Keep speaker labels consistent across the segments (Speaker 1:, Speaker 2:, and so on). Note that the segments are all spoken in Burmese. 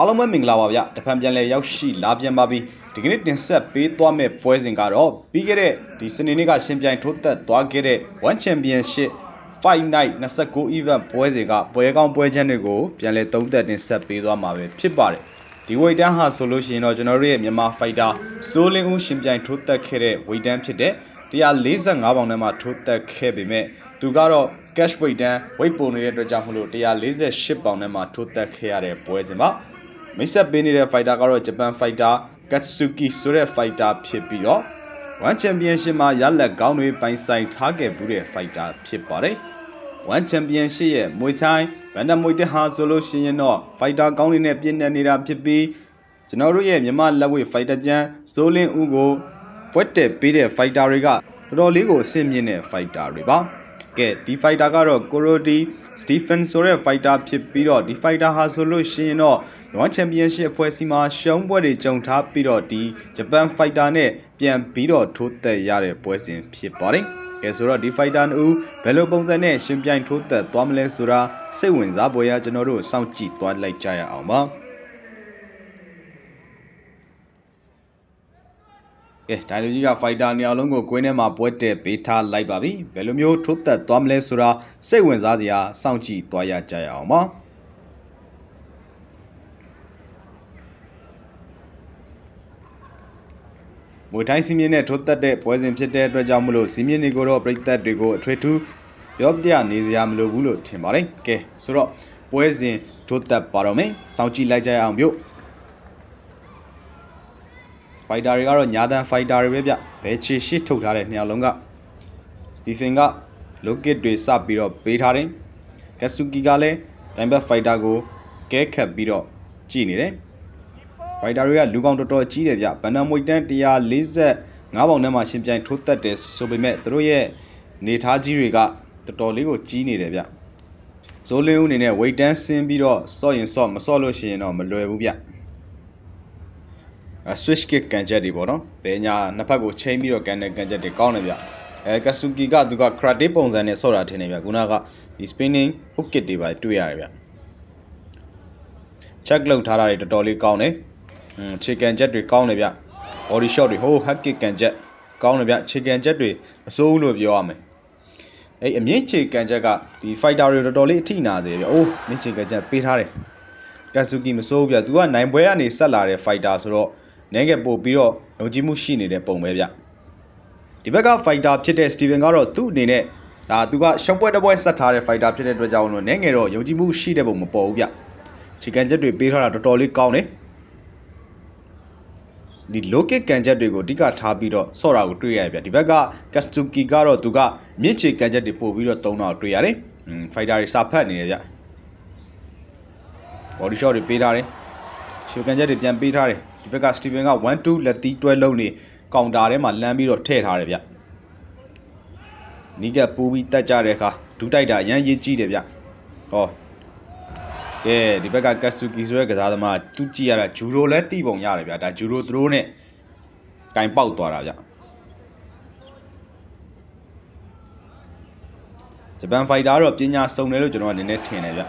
Speaker 1: အားလုံးပဲမင်္ဂလာပါဗျတဖန်ပြန်လဲရောက်ရှိလာပြန်ပါပြီဒီကနေ့တင်ဆက်ပေးသွားမယ့်ပွဲစဉ်ကတော့ပြီးခဲ့တဲ့ဒီစနေနေ့ကရှင်ပြိုင်ထိုးသက်သွားခဲ့တဲ့ One Championship Fight Night 29 event ပွဲစဉ်ကပွဲကောင်းပွဲချမ်းတွေကိုပြန်လဲသုံးသက်တင်ဆက်ပေးသွားမှာပဲဖြစ်ပါတယ်ဒီဝေတန်းဟာဆိုလို့ရှိရင်တော့ကျွန်တော်တို့ရဲ့မြန်မာဖိုက်တာစိုးလင်းဦးရှင်ပြိုင်ထိုးသက်ခဲ့တဲ့ဝေတန်းဖြစ်တဲ့145ပေါင်ထဲမှာထိုးသက်ခဲ့ပေမဲ့သူကတော့ cash weight တန်း weight ပုံနေတဲ့အတွက်ကြောင့်မလို့148ပေါင်ထဲမှာထိုးသက်ခဲ့ရတဲ့ပွဲစဉ်ပါ မိတ်ဆက်ပေးနေတဲ့ fighter ကတော့ဂျပန် fighter Katsuki ဆိုတဲ့ fighter ဖြစ်ပြီးတော့ One Championship မှာရလက်ကောင်းတွေပိုင်ဆိုင်ထားခဲ့ဘူးတဲ့ fighter ဖြစ်ပါတယ်။ One Championship ရဲ့မွေထိုင်းဗန်ဒမွေတဟာဆိုလို့ရှိရင်တော့ fighter ကောင်းတွေနဲ့ပြည့်နေနေတာဖြစ်ပြီးကျွန်တော်တို့ရဲ့မြန်မာလက်ဝဲ fighter ကျန်းစိုးလင်းဦးကိုပွက်တက်ပေးတဲ့ fighter တွေကတော်တော်လေးကိုအဆင့်မြင့်တဲ့ fighter တွေပါ။ ကဲဒီ fighter ကတော့ Korodi Stephen ဆိုတဲ့ fighter ဖြစ်ပြီးတော့ဒီ fighter ဟာဆိုလို့ရှိရင်တော့ One Championship အဖွဲ့အစည်းမှာရှုံးပွဲတွေကြုံထားပြီးတော့ဒီဂျပန် fighter နဲ့ပြန်ပြီးတော့ထိုးသက်ရတဲ့ပွဲစဉ်ဖြစ်ပါတယ်။ကဲဆိုတော့ဒီ fighter နှစ်ဦးဘယ်လိုပုံစံနဲ့ရှင်ပြိုင်ထိုးသက်သွားမလဲဆိုတာစိတ်ဝင်စားပွဲရကျွန်တော်တို့စောင့်ကြည့်သွားလိုက်ကြရအောင်ပါ။ ကဲဒိုင်လူကြီးက fighter နေရာလုံးကိုကွင်းထဲမှာပွဲတက်ပေးထားလိုက်ပါပြီ။ဘယ်လိုမျိုးထိုးသက်သွားမလဲဆိုတာစိတ်ဝင်စားစရာစောင့်ကြည့်သွားရကြရအောင်ပါ။မွေထိုင်းစီမင်းနဲ့ထိုးသက်တဲ့ပွဲစဉ်ဖြစ်တဲ့အတွက်ကြောင့်မလို့စီမင်းတွေကိုတော့ပြိသက်တွေကိုအထွေထူးပြောပြနေစရာမလိုဘူးလို့ထင်ပါတယ်။ကဲဆိုတော့ပွဲစဉ်ထိုးသက်ပါတော့မယ်။စောင့်ကြည့်လိုက်ကြရအောင်မြို့။ ဖိုက်တာတွေကတော့ညာတန်ဖိုက်တာတွေပဲဗျ။ဘယ်ချေရှစ်ထုတ်ထားတဲ့နှစ်ယောက်လုံးကစတီဖင်ကလိုကစ်တွေစပြီးတော့ပေးထားတယ်။ကက်ဆူကီကလည်းဒိုင်ဘက်ဖိုက်တာကိုကဲခတ်ပြီးတော့ကြည့်နေတယ်။ဖိုက်တာတွေကလူကောင်တော်တော်ကြီးတယ်ဗျဗန်နမွေတန်း145ပေါင်ထဲမှာရှင်ပြိုင်ထိုးသက်တယ်ဆိုပေမဲ့သူတို့ရဲ့နေသားကြီးတွေကတော်တော်လေးကိုကြီးနေတယ်ဗျဇိုးလင်းဦးအနေနဲ့ဝိတ်တန်းဆင်းပြီးတော့စော့ရင်စော့မစော့လို့ရှိရင်တော့မလွယ်ဘူးဗျအဲ switch kick ကန်ချက်တွေပေါ့နော်ဘယ်ညာနှစ်ဖက်ကိုချိန်ပြီးတော့ကန်တဲ့ကန်ချက်တွေကောင်းတယ်ဗျအဲကဆူကီကသူက karate ပုံစံနဲ့ဆော့တာထင်တယ်ဗျခုနကဒီ spinning hook kick တွေပါတွေ့ရတယ်ဗျ check လောက်ထားတာတွေတော်တော်လေးကောင်းတယ်อืม chicken jet တွေကောင်းတယ်ဗျ body shot တွေဟိုး hack kick ကန်ချက်ကောင်းတယ်ဗျ chicken jet တွေအစိုးလို့ပြောရမယ်အဲ့အမြင့် chicken jet ကဒီ fighter တွေတော်တော်လေးအထိနာစေဗျအိုးမြင့် chicken jet ပေးထားတယ်ကတ်ဆူကီမစိုးဘူးဗျ तू ကနိုင်ပွဲကနေဆက်လာတဲ့ fighter ဆိုတော့ နဲငယ်ပို့ပြီးတော့ယုံကြည်မှုရှိနေတဲ့ပုံပဲဗျဒီဘက်က fighter ဖြစ်တဲ့ Steven ကတော့သူ့အနေနဲ့ဒါသူကရှုံးပွဲတစ်ပွဲဆက်ထားတဲ့ fighter ဖြစ်တဲ့အတွက်ကြောင့်လို့နဲငယ်တော့ယုံကြည်မှုရှိတဲ့ပုံမပေါ်ဘူးဗျ chicken jet တွေပေးထားတာတော်တော်လေးကောင်းတယ်ဒီ low kick ကန်ချက်တွေကိုအဓိကထားပြီးတော့ဆော့တာကိုတွေ့ရတယ်ဗျဒီဘက်က Katsuki ကတော့သူကမြင့်ချေကန်ချက်တွေပို့ပြီးတော့တုံးတာကိုတွေ့ရတယ်อืม fighter တွေစာဖတ်နေတယ်ဗျ body shot တွေပေးထားတယ်ရှုကန်ချက်တွေပြန်ပေးထားတယ်ဒီ ဘက်က Steven က1 2လက်သီးတွဲလုံးနေကောင်တာထဲမှာလမ်းပြီးတော့ထည့်ထားတယ်ဗျနီးကပူပြီးတက်ကြတဲ့အခါဒူးတိုက်တာအရန်ရေးကြည့်တယ်ဗျဟောကဲဒီဘက်ကကတ်ဆူကီဆိုတဲ့ကစားသမားသူကြည့်ရတာဂျူရိုလဲတိပုံရတယ်ဗျဒါဂျူရိုသူတို့နဲ့ကင်ပေါက်သွားတာဗျဂျပန်ဖိုက်တာတော့ပညာစုံတယ်လို့ကျွန်တော်ကနည်းနည်းထင်တယ်ဗျ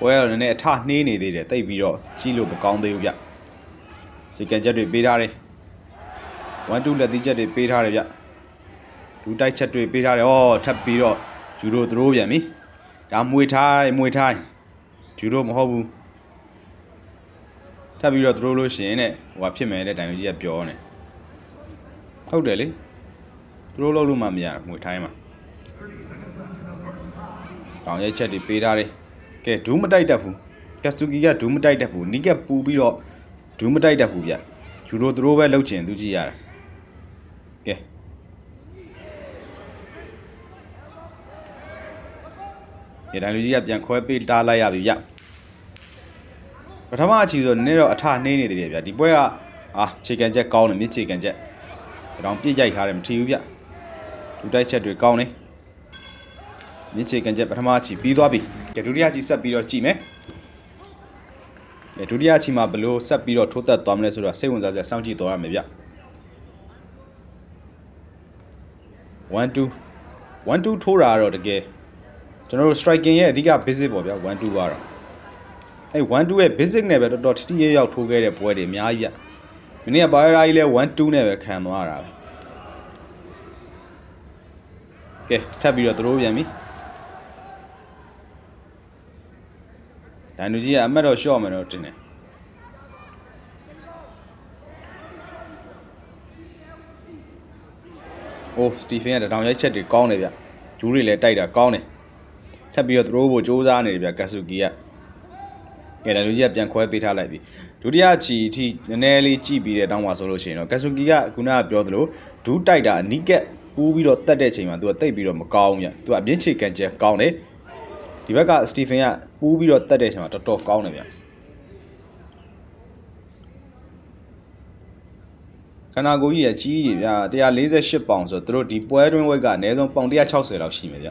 Speaker 1: ပွဲကတော့နည်းနည်းအထနှေးနေသေးတယ်တိတ်ပြီးတော့ကြီးလို့မကောင်းသေးဘူးဗျစီကန်ချက်တွေပေးထားတယ်1 2လက်သီးချက်တွေပေးထားတယ်ဗျဒူတိုက်ချက်တွေပေးထားတယ်ဩထပ်ပြီးတော့ဂျူရိုသရိုးပြန်ပြီဒါမွေထိုင်းမွေထိုင်းဂျူရိုမဟုတ်ဘူးထပ်ပြီးတော့သရိုးလို့ရှိရင်တဲ့ဟိုကဖြစ်မယ်တဲ့တိုင်လူကြီးကပြောနေဟုတ်တယ်လေသရိုးလို့လို့မှမရဘူးမွေထိုင်းမှာတောင်ရဲ့ချက်တွေပေးထားတယ် ကဲဒူးမတိုက်တတ်ဘူးကက်စတူကီကဒူးမတိုက်တတ်ဘူးနီကပူပြီးတော့ဒူးမတိုက်တတ်ဘူးဗျဂျူရိုသရိုးပဲလှုပ်ချင်သူကြည့်ရတာကဲဒီတိုင်းလူကြီးကပြန်ခွဲပေးတားလိုက်ရပြီဗျပထမအချီဆိုနည်းတော့အထနှေးနေသေးတယ်ဗျဒီပွဲကအာခြေကန်ချက်ကောင်းတယ်မြစ်ခြေကန်ချက်ဒါတော့ပြစ်ရိုက်ထားတယ်မထီဘူးဗျဒူတိုက်ချက်တွေကောင်းတယ် မြစ်ခြေကန်ချက်ပထမအချီပြီးသွားပြီကဲဒုတိယအချီဆက်ပြီးတော့ကြည့်မယ်ကဲဒုတိယအချီမှာဘလို့ဆက်ပြီးတော့ထိုးသက်သွားမလဲဆိုတော့စိတ်ဝင်စားစရာစောင့်ကြည့်သွားရမယ်ဗျ1 2 1 2ထိုးတာကတော့တကယ်ကျွန်တော်တို့ striking ရဲ့အဓိက basic ပေါ့ဗျာ1 2ကတော့အဲ1 2ရဲ့ basic နဲ့ပဲတော်တော်တိတိကျကျထိုးခဲ့တဲ့ပွဲတွေအများကြီးဗျမင်းကဘာရာကြီးလဲ1 2နဲ့ပဲခံသွားတာပဲကဲထပ်ပြီးတော့သူတို့ပြန်ပြီ ဒိုင်နူကြီးကအမတ်တော့ရှော့မယ်တော့တင်တယ်အိုးစတီဖင်ကတောင်ရိုက်ချက်တွေကောင်းတယ်ဗျဂျူးတွေလည်းတိုက်တာကောင်းတယ်ထပ်ပြီးတော့သူတို့ကိုစူးစမ်းနေတယ်ဗျကဆူကီကကဲဒိုင်နူကြီးကပြန်ခွဲပေးထားလိုက်ပြီဒုတိယချီအထိနည်းနည်းလေးကြည့်ပြီးတဲ့တောင်းပါဆိုလို့ရှိရင်တော့ကဆူကီကခုနကပြောသလိုဒူးတိုက်တာအနီးကပ်ပူးပြီးတော့တက်တဲ့အချိန်မှာသူကတိတ်ပြီးတော့မကောင်းဘူးဗျသူကအပြင်းချေကန်ချက်ကောင်းတယ် ဒီဘက်ကစတီဖင်ကပူးပြီးတော့တက်တဲ့အချိန်မှာတော်တော်ကောင်းတယ်ဗျခန္ဓာကိုယ်ကြီးရကြီးကြီးဗျာ148ပေါင်ဆိုတော့သူတို့ဒီပွဲတွင်းဝက်ကအနည်းဆုံးပေါင်160လောက်ရှိမယ်ဗျ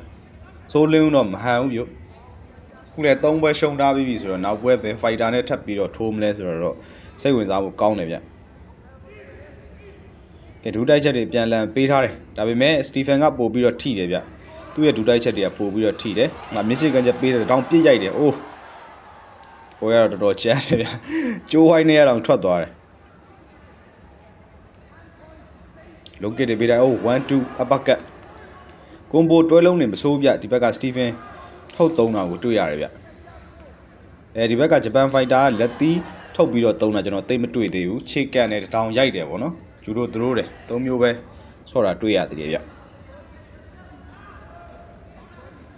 Speaker 1: ဆိုးလင်းတော့မဟန်ဘူးပြုတ်ခုလည်း3ပွဲရှုံထားပြီးပြီဆိုတော့နောက်ပွဲပဲဖိုက်တာနဲ့ထပ်ပြီးတော့ထိုးမလဲဆိုတော့စိတ်ဝင်စားဖို့ကောင်းတယ်ဗျကဲဒူးတိုက်ချက်တွေပြန်လည်ပေးထားတယ်ဒါပေမဲ့စတီဖန်ကပို့ပြီးတော့ထိတယ်ဗျ သူ့ရဲ့ဒူးတိုက်ချက်တွေကပို့ပြီးတော့ထိတယ်ငါမျက်စိကချက်ပေးတယ်တောင်ပြစ်ရိုက်တယ်အိုးဟိုရတော့တော်တော်ချမ်းတယ်ဗျကျိုးဝိုင်းနေရအောင်ထွက်သွားတယ်လုံးကစ်တွေပေးလိုက်အိုး1 2 uppercut ကွန်ဘိုတွဲလုံးနေမစိုးပြဒီဘက်ကစတီဖင်ထုတ်သုံးတာကိုတွေ့ရတယ်ဗျအဲဒီဘက်ကဂျပန်ဖိုက်တာကလက်သီးထုတ်ပြီးတော့သုံးတာကျွန်တော်သိမတွေ့သေးဘူးခြေကန်နဲ့တောင်ရိုက်တယ်ဗောနော်ဂျူတို့သူတို့တယ်သုံးမျိုးပဲဆော့တာတွေ့ရသေးတယ်ဗျ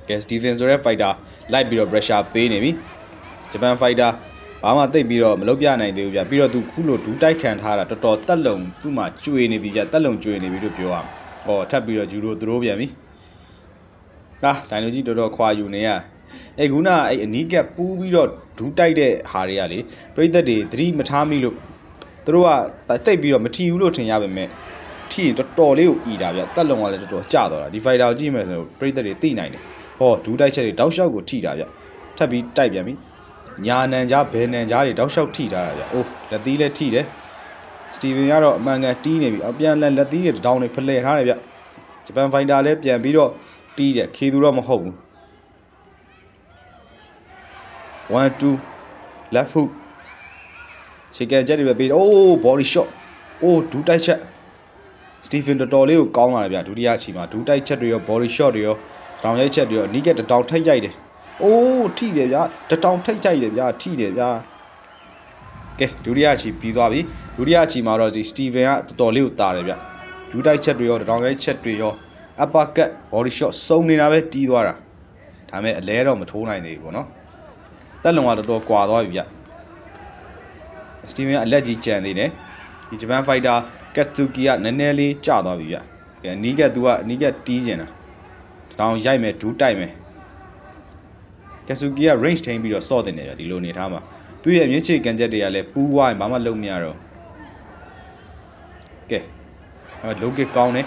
Speaker 1: ကဲစတီဖင်ဆိုတဲ့ဖိုက်တာလိုက်ပြီးတော့ pressure ပေးနေပြီဂျပန်ဖိုက်တာဘာမှတိတ်ပြီးတော့မလုပ်ပြနိုင်သေးဘူးဗျပြီးတော့သူခုလိုဒူးတိုက်ခံထားတာတော်တော်တက်လုံသူ့မှာကျွေနေပြီဗျတက်လုံကျွေနေပြီလို့ပြောရမှာဟောထပ်ပြီးတော့ဂျူတို့သူတို့ပြန်ပြီဟာဒိုင်နိုကြီးတော်တော်ခွာယူနေရအဲ့ခုနအဲ့အနီးကပ်ပူးပြီးတော့ဒူးတိုက်တဲ့ဟာတွေကလေပြိသက်တွေသတိမထားမိလို့သူတို့ကတိတ်ပြီးတော့မထီဘူးလို့ထင်ရပါမယ်ထီရင်တော်တော်လေးကိုအီတာဗျတက်လုံကလည်းတော်တော်ကျသွားတာဒီဖိုက်တာကိုကြည့်မယ်ဆိုတော့ပြိသက်တွေသိနိုင်တယ် ဟောဒူးတိုက်ချက်တွေတောက်လျှောက်ကိုထိတာဗျထပ်ပြီးတိုက်ပြန်ပြီညာနံကြားဘယ်နံကြားတွေတောက်လျှောက်ထိထားတာဗျအိုးလက်သီးလည်းထိတယ်စတီဗင်ကတော့အမှန်ကန်တီးနေပြီအပြန်လက်လက်သီးတွေတောင်းတွေဖလှယ်ထားတယ်ဗျဂျပန်ဖိုင်တာလည်းပြန်ပြီးတော့တီးတယ်ခေသူတော့မဟုတ်ဘူး1 2 left hook ရှေကန်ချက်တွေပဲပေးတယ်အိုး body shot အိုးဒူးတိုက်ချက်စတီဖင်တော်တော်လေးကိုကောင်းလာတယ်ဗျဒုတိယချီမှာဒူးတိုက်ချက်တွေရော body shot တွေရော တောင်ရိုက်ချက်တွေရောအနီးကတတောင်ထိတ်ရိုက်တယ်အိုးထိတယ်ဗျတတောင်ထိတ်ရိုက်တယ်ဗျထိတယ်ဗျကဲဒုတိယချီပြီးသွားပြီဒုတိယချီမှာတော့ဒီစတီဗင်ကတော်တော်လေးကိုတာတယ်ဗျဒူးတိုက်ချက်တွေရောတောင်ရိုက်ချက်တွေရော upper cut body shot စုံနေတာပဲတီးသွားတာဒါပေမဲ့အလဲတော့မထိုးနိုင်သေးဘူးပေါ့နော်တက်လုံကတော်တော်ကွာသွားပြီဗျစတီဗင်ကအလက်ကြီးကြံသေးတယ်ဒီဂျပန်ဖိုက်တာကတ်စုကီကနည်းနည်းလေးကျသွားပြီဗျကဲအနီးကသူကအနီးကတီးကျင်တာ တောင်ရိုက်မယ်ဒူးတိုက်မယ်ကတ်စုကီက range ထိန်းပြီးတော့စော့တင်တယ်ဗျဒီလိုနေထားမှာသူ့ရဲ့မြင့်ချေကန်ချက်တွေကလည်းပူးဝိုင်းဘာမှလုပ်မရတော့ကဲအဲ low kick ကောင်းတယ်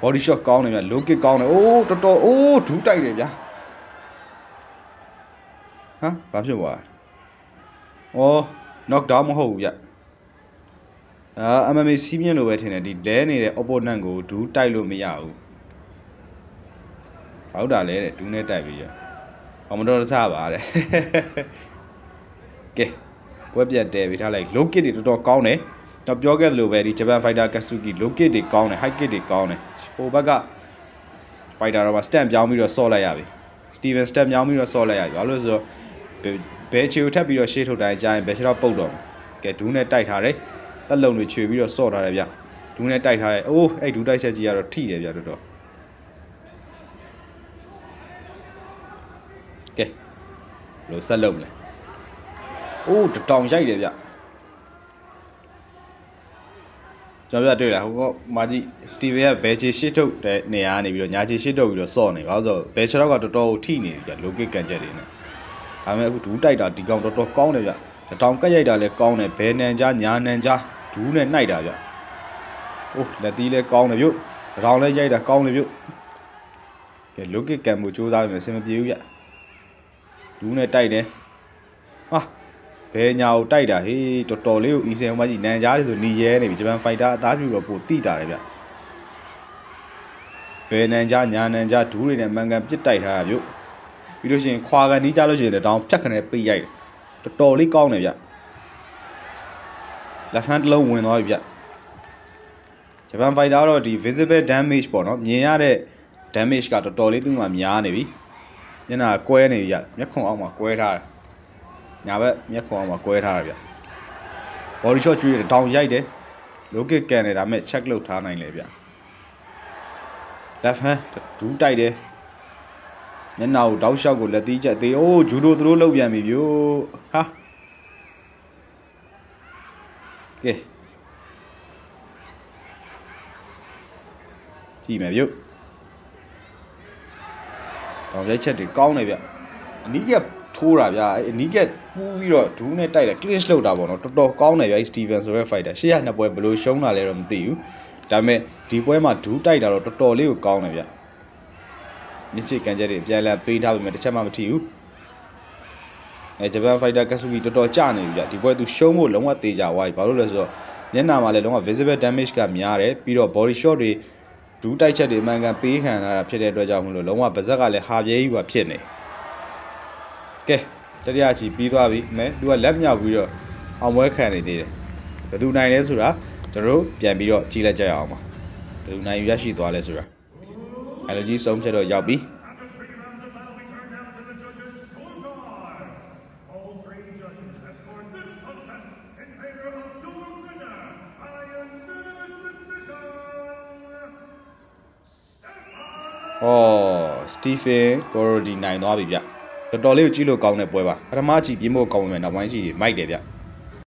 Speaker 1: body shot ကောင်းတယ်ဗျ low kick ကောင်းတယ်အိုးတော်တော်အိုးဒူးတိုက်တယ်ဗျာဟမ်ဘာဖြစ်သွားလဲဩ knock down မဟုတ်ဘူးဗျအာ MMA စီးမြင့်လိုပဲထင်တယ်ဒီလဲနေတဲ့ opponent ကိုဒူးတိုက်လို့မရဘူး ဟုတ်တာလဲတဲ့ဒူးနဲ့တိုက်ပြီးရအောင်မတော်တဆပါတဲ့ကဲပွဲပြတ်တယ်ပြီးထားလိုက် low kick တွေတော်တော်ကောင်းတယ်တော့ပြောခဲ့သလိုပဲဒီ Japan Fighter Katsuki low kick တွေကောင်းတယ် high kick တွေကောင်းတယ်ဟိုဘက်က fighter တော့ stamp ပြောင်းပြီးတော့ဆော့လိုက်ရပြီ Steven stamp ပြောင်းပြီးတော့ဆော့လိုက်ရပြီဘာလို့လဲဆိုတော့ဘယ်ချီကိုထပ်ပြီးတော့ရှေ့ထုတ်တိုင်းကြာရင်ဘယ်ချီတော့ပုတ်တော့မယ်ကဲဒူးနဲ့တိုက်ထားတယ်တက်လုံတွေခြွေပြီးတော့ဆော့ထားတယ်ဗျဒူးနဲ့တိုက်ထားတယ်အိုးအဲ့ဒူးတိုက်ဆက်ကြီးကတော့ထိတယ်ဗျတော်တော် ကဲလို့ဆက်လုပ်မလဲအိုးတောင်ရိုက်တယ်ဗျကျွန်တော်ပြတွေ့လာဟိုကမာကြီးစတီဗင်ကဘယ်ချေရှစ်ထုတ်တဲ့နေရာကနေပြီးတော့ညာချေရှစ်ထုတ်ပြီးတော့စော့နေဘာလို့ဆိုတော့ဘယ်ချေတော့ကတော်တော်ထိနေပြီဗျလိုကစ်ကန်ချက်တွေနဲ့ဒါပေမဲ့အခုဒူးတိုက်တာဒီကောင်တော်တော်ကောင်းတယ်ဗျတောင်ကက်ရိုက်တာလည်းကောင်းတယ်ဘယ်နန်ကြားညာနန်ကြားဒူးနဲ့နှိုက်တာဗျအိုးလက်သီးလည်းကောင်းတယ်ပြုတ်တောင်လည်းရိုက်တာကောင်းတယ်ပြုတ်ကဲလိုကစ်ကန်မှုစူးစမ်းနေအဆင်မပြေဘူးဗျ ဒူးနဲ့တိုက်တယ်ဟာဘယ်ညာကိုတိုက်တာဟေးတော်တော်လေးကိုအီဆန်မကြီးနန်ကြားလေးဆိုနီရဲနေပြီဂျပန်ဖိုက်တာအသားပြူတော့ပိုတိတာတယ်ဗျဘဘယ်နန်ကြညာနန်ကြဒူးတွေနဲ့မှန်ကန်ပစ်တိုက်ထားတာမျိုးပြီးလို့ရှိရင်ခွာကန်နီးကြလို့ရှိရင်လည်းတောင်းဖြတ်ခနဲ့ပိတ်ရိုက်တယ်တော်တော်လေးကောင်းတယ်ဗျလက်ဖန်တစ်လုံးဝင်သွားပြီဗျဂျပန်ဖိုက်တာကတော့ဒီ visible damage ပေါ့နော်မြင်ရတဲ့ damage ကတော်တော်လေးသူ့မှာများနေပြီ မျက်နှာကွဲနေပြီဗျမျက်ခုံအောက်မှာကွဲထားတယ်ညာဘက်မျက်ခုံအောက်မှာကွဲထားတယ်ဗျ body shot ကျွေးတယ်တောင်ရိုက်တယ် low kick ကန်တယ်ဒါပေမဲ့ check လုပ်ထားနိုင်လေဗျ left hand ဒူးတိုက်တယ်မျက်နှာကိုတောက်လျှောက်ကိုလက်သီးချက်သေးအိုးဂျူဒိုသူတို့လောက်ပြန်ပြီဗျို့ဟာကဲကြည့်မယ်ဗျို့ တောင်ရိုက်ချက်တွေကောင်းတယ်ဗျအနီးကထိုးတာဗျအဲ့အနီးကပူးပြီးတော့ဒူးနဲ့တိုက်တယ် clinch လောက်တာပေါ့နော်တော်တော်ကောင်းတယ်ဗျအဲ့ Steven ဆိုတဲ့ fighter ရှေ့ရနှစ်ပွဲဘယ်လိုရှုံးတာလဲတော့မသိဘူးဒါပေမဲ့ဒီပွဲမှာဒူးတိုက်တာတော့တော်တော်လေးကိုကောင်းတယ်ဗျမြစ်ချစ်ကန်ချက်တွေအပြန်အလှန်ပေးထားပေမဲ့တစ်ချက်မှမထိဘူးအဲဂျပန် fighter ကဆူဂီတော်တော်ကျနေပြီဗျဒီပွဲသူရှုံးဖို့လုံးဝသေးကြသွားပြီဘာလို့လဲဆိုတော့မျက်နှာမှာလည်းလုံးဝ visible damage ကများတယ်ပြီးတော့ body shot တွေ ဒူးတိုက်ချက်တွေအမှန်ကန်ပေးခံရတာဖြစ်တဲ့အတွက်ကြောင့်မလို့လုံးဝပါဇက်ကလည်းဟာပြဲကြီးပါဖြစ်နေကဲတတိယချီပြီးသွားပြီမဲသူကလက်မြောက်ပြီးတော့အောင်ပွဲခံနေသေးတယ်ဘယ်သူနိုင်လဲဆိုတာကျွန်တော်တို့ပြန်ပြီးတော့ကြည့်လိုက်ကြရအောင်ပါဘယ်သူနိုင်ရရှိသွားလဲဆိုတာအဲလိုကြီးဆုံးဖြတ်တော့ရောက်ပြီ ဩစတီဖန်ကိုရိုဒီနိုင်သွားပြီဗျတော်တော်လေးကိုကြည့်လို့ကောင်းတဲ့ပွဲပါပထမကြည့်ပြင်းဖို့ကောင်းပေမဲ့နောက်ပိုင်းကြည့်မိုက်တယ်ဗျ